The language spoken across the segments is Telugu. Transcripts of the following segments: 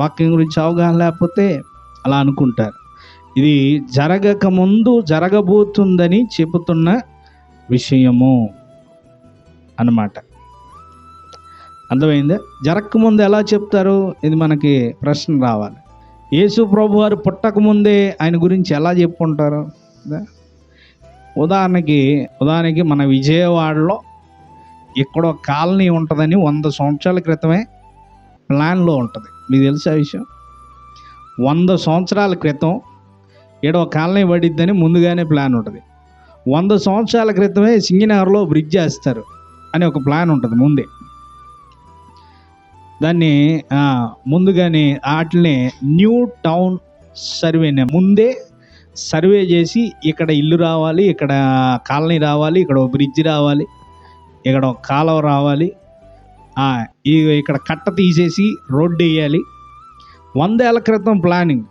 వాక్యం గురించి అవగాహన లేకపోతే అలా అనుకుంటారు. ఇది జరగక ముందు జరగబోతుందని చెబుతున్న విషయము అన్నమాట. అర్థమైందా? జరగకముందు ఎలా చెప్తారు? ఇది మనకి ప్రశ్న రావాలి. యేసు ప్రభు వారు పుట్టకముందే ఆయన గురించి ఎలా చెప్పుకుంటారు ఉదాహరణకి ఉదాహరణకి మన విజయవాడలో ఇక్కడ కాలనీ ఉంటుందని వంద సంవత్సరాల క్రితమే ప్లాన్లో ఉంటుంది. మీకు తెలుసా విషయం? వంద సంవత్సరాల క్రితం ఏడో కాలనీ పడిద్దని ముందుగానే ప్లాన్ ఉంటుంది. వంద సంవత్సరాల క్రితమే సింగినగర్లో బ్రిడ్జ్ చేస్తారు అని ఒక ప్లాన్ ఉంటుంది ముందే. దాన్ని ముందుగానే వాటిని న్యూ టౌన్ సర్వే ముందే సర్వే చేసి ఇక్కడ ఇల్లు రావాలి ఇక్కడ కాలనీ రావాలి ఇక్కడ ఒక బ్రిడ్జ్ రావాలి ఇక్కడ కాలువ రావాలి ఇక్కడ కట్ట తీసేసి రోడ్డు వేయాలి. వందేళ్ళ క్రితం ప్లానింగ్.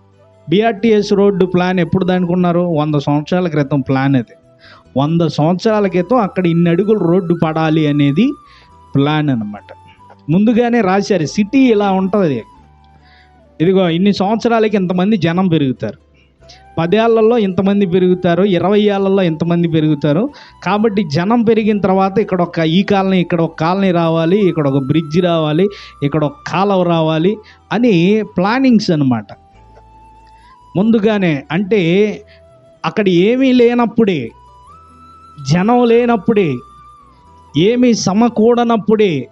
బీఆర్టీఎస్ రోడ్డు ప్లాన్ ఎప్పుడు దానికున్నారు? వంద సంవత్సరాల క్రితం ప్లాన్ అది. వంద సంవత్సరాల క్రితం అక్కడ ఇన్ని అడుగులు రోడ్డు పడాలి అనేది ప్లాన్ అనమాట ముందుగానే రాశారు సిటీ ఇలా ఉంటుంది. ఇదిగో ఇన్ని సంవత్సరాలకి ఇంతమంది జనం పెరుగుతారు. పదేళ్ళలో ఇంతమంది పెరుగుతారు ఇరవై ఏళ్ళలో ఇంతమంది పెరుగుతారు. కాబట్టి జనం పెరిగిన తర్వాత ఇక్కడ ఒక ఈ కాలనీ ఇక్కడ ఒక కాలనీ రావాలి ఇక్కడ ఒక బ్రిడ్జ్ రావాలి ఇక్కడ ఒక కాలువ రావాలి అని ప్లానింగ్స్ అనమాట ముందుగానే అంటే అక్కడ ఏమీ లేనప్పుడే జనం లేనప్పుడే ఏమీ సమకూడనప్పుడే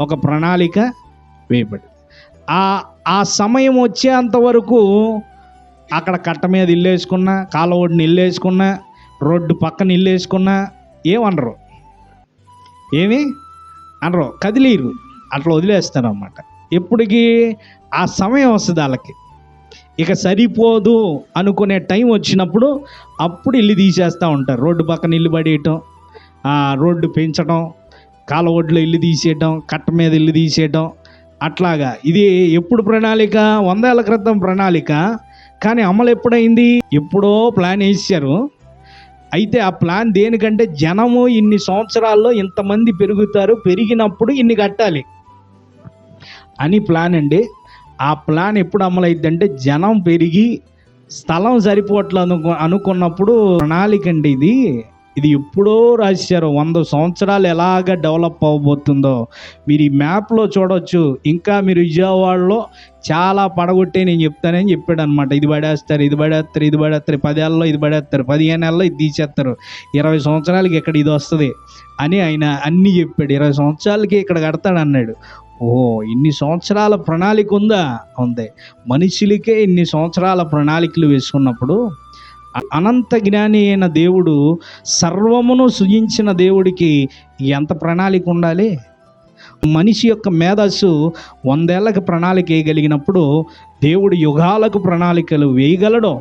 ఒక ప్రణాళిక వేయబడి ఆ ఆ సమయం వచ్చేంత వరకు అక్కడ కట్ట మీద ఇల్లు వేసుకున్నా కాలువడిని ఇల్లు వేసుకున్నా రోడ్డు పక్కన ఇల్లు వేసుకున్నా ఏమనరు. ఏమి? అనరు. కదిలీరు. అట్లా వదిలేస్తారు అన్నమాట ఎప్పటికీ ఆ సమయం వస్తుంది వాళ్ళకి. ఇక సరిపోదు అనుకునే టైం వచ్చినప్పుడు అప్పుడు ఇల్లు తీసేస్తూ ఉంటారు. రోడ్డు పక్కన ఇల్లు పడేయటం రోడ్డు పెంచడం కాలవొడ్లో ఇల్లు తీసేయటం కట్ట మీద ఇల్లు తీసేయటం అట్లాగా. ఇది ఎప్పుడు ప్రణాళిక? వందేళ్ళ క్రితం ప్రణాళిక. కానీ అమలు ఎప్పుడైంది? ఎప్పుడో ప్లాన్ వేసారు అయితే ఆ ప్లాన్ దేనికంటే జనము ఇన్ని సంవత్సరాల్లో ఇంతమంది పెరుగుతారు పెరిగినప్పుడు ఇన్ని కట్టాలి అని ప్లాన్ అండి. ఆ ప్లాన్ ఎప్పుడు అమలైద్దంటే జనం పెరిగి స్థలం సరిపోవట్లేదు అనుకు అనుకున్నప్పుడు ప్రణాళిక అండి ఇది. ఇది ఎప్పుడో రాశారు. వంద సంవత్సరాలు ఎలాగ డెవలప్ అవ్వబోతుందో మీరు ఈ మ్యాప్లో చూడవచ్చు ఇంకా మీరు విజయవాడలో చాలా పడగొట్టే నేను చెప్తానని చెప్పాడు అనమాట ఇది పడేస్తారు ఇది పడేస్తారు ఇది పడేస్తారు. పదేళ్ళలో ఇది పడేస్తారు పదిహేను నెలలో ఇది తీసేస్తారు. ఇరవై సంవత్సరాలకి ఇక్కడ ఇది వస్తుంది అని ఆయన అన్నీ చెప్పాడు. ఇరవై సంవత్సరాలకి ఇక్కడ కడతాడు అన్నాడు. ఓ ఇన్ని సంవత్సరాల ప్రణాళిక ఉందా? ఉంది. మనుషులకే ఇన్ని సంవత్సరాల ప్రణాళికలు వేసుకున్నప్పుడు అనంత జ్ఞాని అయిన దేవుడు సర్వమును సృజించిన దేవుడికి ఎంత ప్రణాళిక ఉండాలి? మనిషి యొక్క మేధస్సు వందేళ్ళకు ప్రణాళిక వేయగలిగినప్పుడు దేవుడు యుగాలకు ప్రణాళికలు వేయగలడు.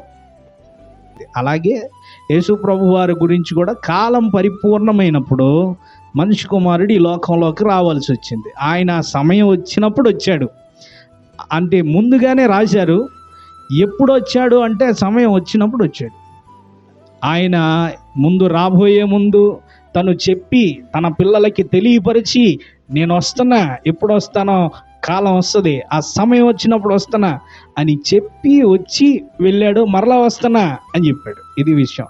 అలాగే యేసు ప్రభు వారి గురించి కూడా కాలం పరిపూర్ణమైనప్పుడు మనిషి కుమారుడు ఈ లోకంలోకి రావాల్సి వచ్చింది. ఆయన సమయం వచ్చినప్పుడు వచ్చాడు. అంటే ముందుగానే రాశారు. ఎప్పుడు వచ్చాడు అంటే సమయం వచ్చినప్పుడు వచ్చాడు. ఆయన ముందు రాబోయే ముందు తను చెప్పి తన పిల్లలకి తెలియపరిచి నేను వస్తున్నా ఎప్పుడు వస్తానో కాలం వస్తుంది ఆ సమయం వచ్చినప్పుడు వస్తున్నా అని చెప్పి వచ్చి వెళ్ళాడు మరలా వస్తున్నా అని చెప్పాడు. ఇది విషయం.